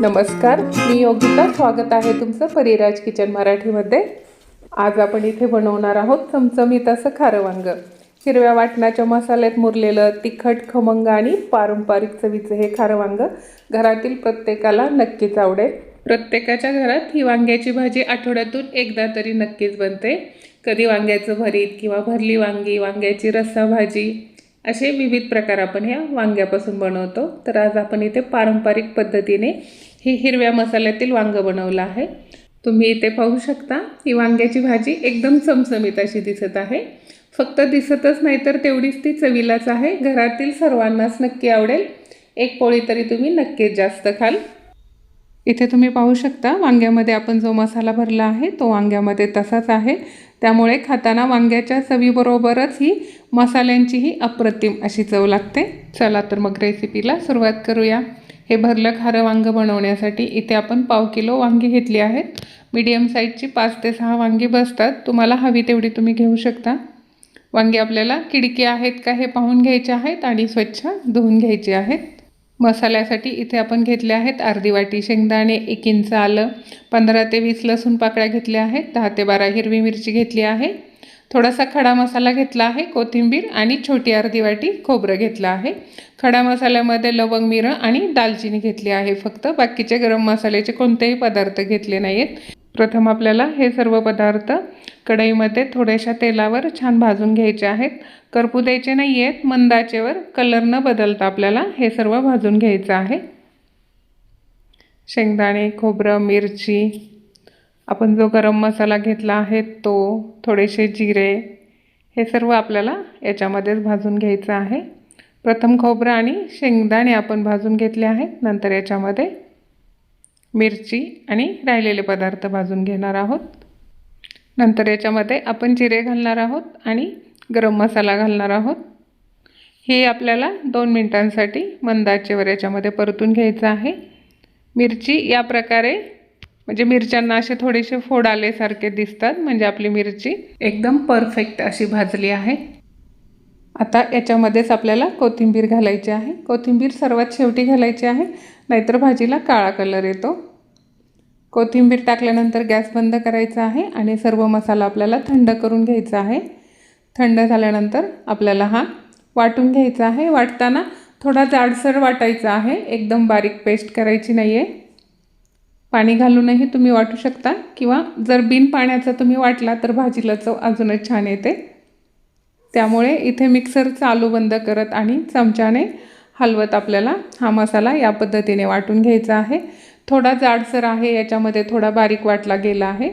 नमस्कार मी योगिता. स्वागत आहे तुमचं परिराज किचन मराठीमध्ये. आज आपण इथे बनवणार आहोत चमचमीत असं खारं वांग हिरव्या वाटणाच्या मसाल्यात मुरलेलं तिखट खमंग आणि पारंपरिक चवीचं हे खारं वांग घरातील प्रत्येकाला नक्कीच आवडेल. प्रत्येकाच्या घरात ही वांग्याची भाजी आठवड्यातून एकदा तरी नक्कीच बनते. कधी वांग्याचं भरीत किंवा भरली वांगी वांग्याची रस्सा भाजी असे विविध प्रकार आपण ह्या वांग्यापासून बनवतो. तर आज आपण इथे पारंपरिक पद्धतीने हे हिरव्या मसाल्यातील वांगं बनवलं आहे. तुम्ही इथे पाहू शकता ही वांग्याची भाजी एकदम चमचमीत अशी दिसत आहे. फक्त दिसतच नाही तर तेवढीच ती चवीलाच आहे. घरातील सर्वांनाच नक्की आवडेल. एक पोळी तरी तुम्ही नक्कीच जास्त खाल. इथे तुम्ही पाहू शकता वांग्यामध्ये आपण जो मसाला भरला आहे तो वांग्यामध्ये तसाच आहे. त्यामुळे खाताना वांग्याच्या चवीबरोबरच ही मसाल्यांचीही अप्रतिम अशी चव लागते. चला तर मग रेसिपीला सुरुवात करूया. हे भरलं खारं वांगं बनवण्यासाठी इथे आपण पाव किलो वांगी घेतली आहेत. मीडियम साईजची पाच ते सहा वांगी बसतात. तुम्हाला हवी तेवढी तुम्ही घेऊ शकता. वांगी आपल्याला किडकी आहेत का हे पाहून घ्यायचे आहेत आणि स्वच्छ धुवून घ्यायचे आहेत. मसाल्यासाठी इथे आपण घेतले आहेत अर्धी वाटी शेंगदाणे एक इंच आलं पंधरा ते वीस लसूण पाकळ्या घेतल्या आहेत दहा ते बारा हिरवी मिरची घेतली आहे. थोडासा खडा मसाला घेतला आहे कोथिंबीर आणि छोटी अर्धी वाटी खोबरं घेतलं आहे. खडा मसाल्यामध्ये लवंग मिरं आणि दालचिनी घेतली आहे फक्त बाकीचे गरम मसाल्याचे कोणतेही पदार्थ घेतले नाही आहेत प्रथम आपल्याला हे सर्व पदार्थ कढईमध्ये थोड्याशा तेलावर छान भाजून घ्यायचे आहेत. करपू द्यायचे नाही आहेत मंदाचेवर कलर न बदलता आपल्याला हे सर्व भाजून घ्यायचं आहे. शेंगदाणे खोबरं मिरची आपण जो गरम मसाला घेतला आहे तो थोडेसे जिरे हे सर्व आपल्याला याच्यामध्येच भाजून घ्यायचं आहे. प्रथम खोबरं आणि शेंगदाणे आपण भाजून घेतले आहेत नंतर याच्यामध्ये मिरची आणि राहिलेले पदार्थ भाजून घेणार आहोत. नंतर याच्यामध्ये आपण जिरे घालणार आहोत आणि गरम मसाला घालणार आहोत. हे आपल्याला दोन मिनटांसाठी मंदाचेवर याच्यामध्ये परतून घ्यायचं आहे. मिरची या प्रकारे म्हणजे मिरच्यांना असे थोडेसे फोड आलेसारखे दिसतात म्हणजे आपली मिरची एकदम परफेक्ट अशी भाजली आहे. आता याच्यामध्येच आपल्याला कोथिंबीर घालायची आहे. कोथिंबीर सर्वात शेवटी घालायची आहे. नाहीतर भाजीला काळा कलर येतो. कोथिंबीर टाकल्यानंतर गॅस बंद करायचा आहे आणि सर्व मसाला आपल्याला थंड करून घ्यायचा आहे. थंड झाल्यानंतर आपल्याला हा वाटून घ्यायचा आहे. वाटताना थोडा जाडसर वाटायचा आहे. एकदम बारीक पेस्ट करायची नाही आहे पाणी घालूनही तुम्ही वाटू शकता किंवा जर बिन पाण्याचा तुम्ही वाटला तर भाजीला चव अजूनच छान येते. त्यामुळे इथे मिक्सर चालू बंद करत आणि चमच्याने हलवत आपल्याला हा मसाला या पद्धतीने वाटून घ्यायचा आहे. थोडा जाडसर आहे याच्यामध्ये थोडा बारीक वाटला गेला आहे.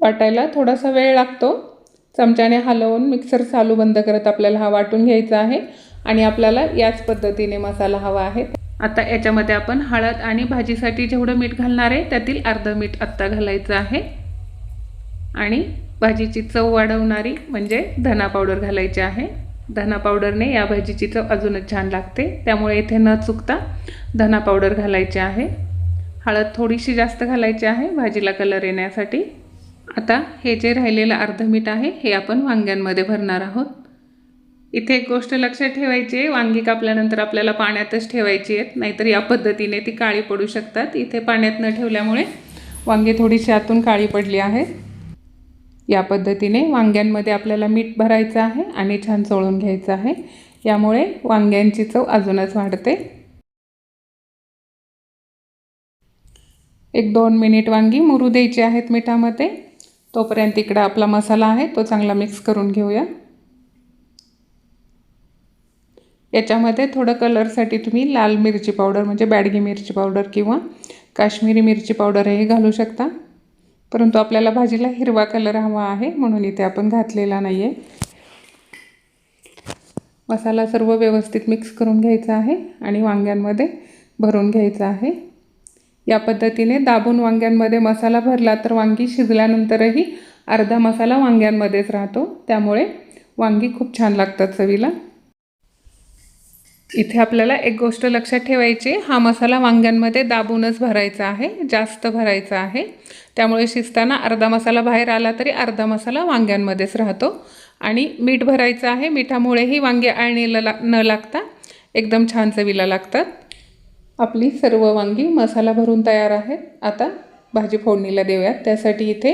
वाटायला थोडासा वेळ लागतो. चमच्याने हलवून मिक्सर चालू बंद करत आपल्याला हा वाटून घ्यायचा आहे आणि आपल्याला याच पद्धतीने मसाला हवा आहे. आता याच्यामध्ये आपण हळद आणि भाजीसाठी जेवढं मीठ घालणार आहे त्यातील अर्धं मीठ आत्ता घालायचं आहे. आणि भाजीची चव वाढवणारी म्हणजे धना पावडर घालायची आहे. धना पावडरने या भाजीची चव अजूनच छान लागते. त्यामुळे इथे न चुकता धना पावडर घालायची आहे. हळद थोडीशी जास्त घालायची आहे भाजीला कलर येण्यासाठी. आता हे जे राहिलेलं अर्ध मीठ आहे हे आपण वांग्यांमध्ये भरणार आहोत. इथे एक गोष्ट लक्षात ठेवायची आहे वांगी कापल्यानंतर आपल्याला पाण्यातच ठेवायची आहेत नाहीतर या पद्धतीने ती काळी पडू शकतात. इथे पाण्यात न ठेवल्यामुळे वांगी थोडीशी आतून काळी पडली आहेत. या पद्धतीने वांग्यांमध्ये आपल्याला मीठ भरायचं आहे आणि छान चोळून घ्यायचं आहे. यामुळे वांग्यांची चव अजूनच वाढते. एक दोन मिनिट वांगी मुरू द्यायची आहेत मिठामध्ये. तोपर्यंत इकडं आपला मसाला आहे तो चांगला मिक्स करून घेऊया. याच्यामध्ये थोडं कलरसाठी तुम्ही लाल मिरची पावडर म्हणजे बॅडगी मिरची पावडर किंवा काश्मीरी मिरची पावडर हे घालू शकता. परंतु आपल्याला भाजीला हिरवा कलर हवा आहे म्हणून इथे आपण घातलेला नाही आहे मसाला सर्व व्यवस्थित मिक्स करून घ्यायचा आहे आणि वांग्यांमध्ये भरून घ्यायचा आहे. या पद्धतीने दाबून वांग्यांमध्ये मसाला भरला तर वांगी शिजल्यानंतरही अर्धा मसाला वांग्यांमध्येच राहतो. त्यामुळे वांगी खूप छान लागतात चवीला. इथे आपल्याला एक गोष्ट लक्षात ठेवायची हा मसाला वांग्यांमध्ये दाबूनच भरायचा आहे. जास्त भरायचा आहे. त्यामुळे शिजताना अर्धा मसाला बाहेर आला तरी अर्धा मसाला वांग्यांमध्येच राहतो. आणि मीठ भरायचं आहे. मिठामुळेही वांगे आळणीला ला न लागता एकदम छान चवीला लागतात. आपली सर्व वांगी मसाला भरून तयार आहेत. आता भाजी फोडणीला देऊयात. त्यासाठी इथे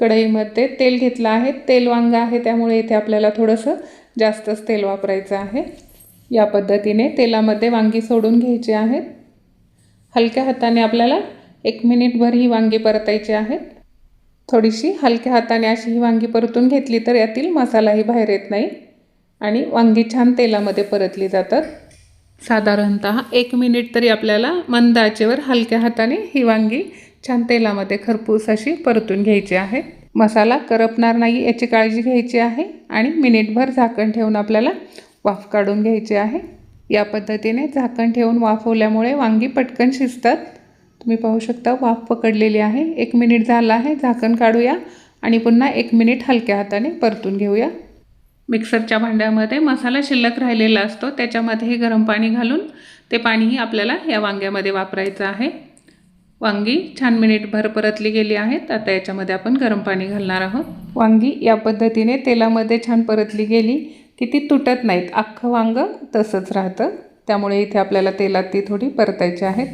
कढईमध्ये तेल घेतलं आहे. तेल वांगा आहे. त्यामुळे इथे आपल्याला थोडंसं जास्तच तेल वापरायचं आहे. या पद्धतीने तेलामध्ये वांगी सोडून घ्यायची आहेत. हलक्या हाताने आपल्याला एक मिनिटभर ही वांगी परतायची आहेत. थोडीशी हलक्या हाताने अशी ही वांगी परतून घेतली तर यातील मसालाही बाहेर येत नाही आणि वांगी छान तेलामध्ये परतली जातात. साधारणत एक मिनिट तरी आपल्याला मंद आचेवर हलक्या हाताने ही वांगी छान तेलामध्ये खरपूस अशी परतून घ्यायची आहे. मसाला करपणार नाही याची काळजी घ्यायची आहे आणि मिनिटभर झाकण ठेवून आपल्याला वाफ काढून घ्यायची आहे. या पद्धतीने झाकण ठेवून वाफवल्यामुळे वांगी पटकन शिजतात. तुम्ही पाहू शकता वाफ पकडलेली आहे. एक मिनिट झाला आहे झाकण काढूया आणि पुन्हा एक मिनिट हलक्या हाताने परतून घेऊया. मिक्सरच्या भांड्यामध्ये मसाला शिल्लक राहिलेला असतो त्याच्यामध्येही गरम पाणी घालून ते पाणीही आपल्याला या वांग्यामध्ये वापरायचं आहे. वांगी छान मिनिटभर परतली गेली आहेत आता याच्यामध्ये आपण गरम पाणी घालणार आहोत. वांगी या पद्धतीने तेलामध्ये छान परतली गेली. की ती तुटत नाहीत. अख्खं वांग तसंच राहतं. त्यामुळे इथे आपल्याला तेलात ती थोडी परतायची आहेत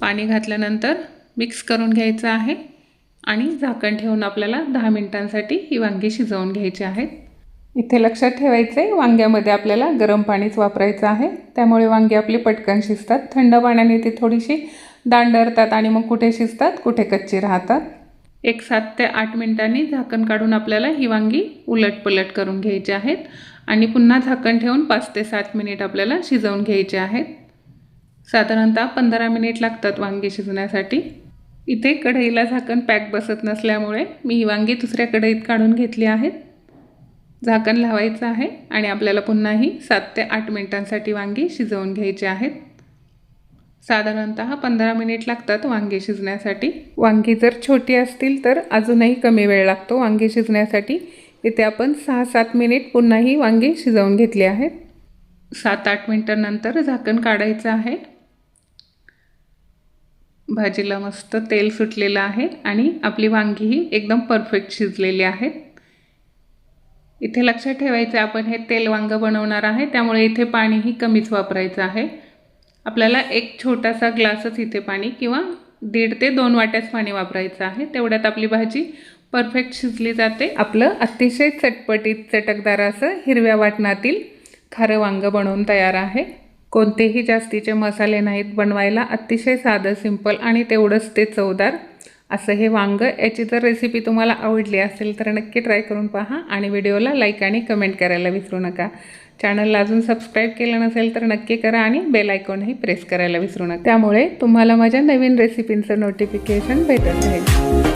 पाणी घातल्यानंतर मिक्स करून घ्यायचं आहे आणि झाकण ठेवून आपल्याला दहा मिनिटांसाठी ही वांगी शिजवून घ्यायची आहेत इथे लक्षात ठेवायचं आहे वांग्यामध्ये आपल्याला गरम पाणीच वापरायचं आहे. त्यामुळे वांगी आपली पटकन शिजतात. थंड पाण्याने ती थोडीशी दांडरतात आणि मग कुठे शिजतात कुठे कच्ची राहतात. एक सात ते आठ मिनिटांनी झाकण काढून आपल्याला ही वांगी उलटपलट करून घ्यायची आहेत. आणि पुन्हा झाकण ठेवून पाच ते सात मिनिट आपल्याला शिजवून घ्यायचे आहेत. साधारणतः पंधरा मिनिट लागतात वांगी शिजण्यासाठी. इथे कढईला झाकण पॅक बसत नसल्यामुळे मी ही वांगी दुसऱ्या कढईत काढून घेतली आहेत झाकण लावायचं आहे आणि आपल्याला पुन्हाही सात ते आठ मिनिटांसाठी वांगी शिजवून घ्यायची आहेत. साधारणत पंधरा मिनिट लागतात वांगे शिजण्यासाठी. वांगी जर छोटी असतील तर अजूनही कमी वेळ लागतो वांगे शिजण्यासाठी. इथे आपण सहा सात मिनिट पुन्हाही वांगी शिजवून घेतली आहेत. सात आठ मिनटानंतर झाकण काढायचं आहे. भाजीला मस्त तेल सुटलेलं आहे आणि आपली वांगीही एकदम परफेक्ट शिजलेली आहेत इथे लक्षात ठेवायचं आपण हे तेल वांग बनवणार आहे त्यामुळे इथे पाणीही कमीच वापरायचं आहे. आपल्याला एक छोटासा ग्लासच इथे पाणी किंवा दीड ते दोन वाट्याच पाणी वापरायचं आहे. तेवढ्यात आपली भाजी परफेक्ट शिजली जाते. आपलं अतिशय चटपटीत चटकदार असं हिरव्या वाटणातील खारं वांगं बनवून तयार आहे. कोणतेही जास्तीचे मसाले नाहीत. बनवायला अतिशय साधं सिंपल आणि तेवढंच ते चवदार असं हे वांगं. याची जर रेसिपी तुम्हाला आवडली असेल तर नक्की ट्राय करून पहा आणि व्हिडिओला लाईक आणि कमेंट करायला विसरू नका. चॅनलला अजून सबस्क्राईब केलं नसेल तर नक्की करा आणि बेल आयकॉनही प्रेस करायला विसरू नका. त्यामुळे तुम्हाला माझ्या नवीन रेसिपींचं नोटिफिकेशन भेटत राहील.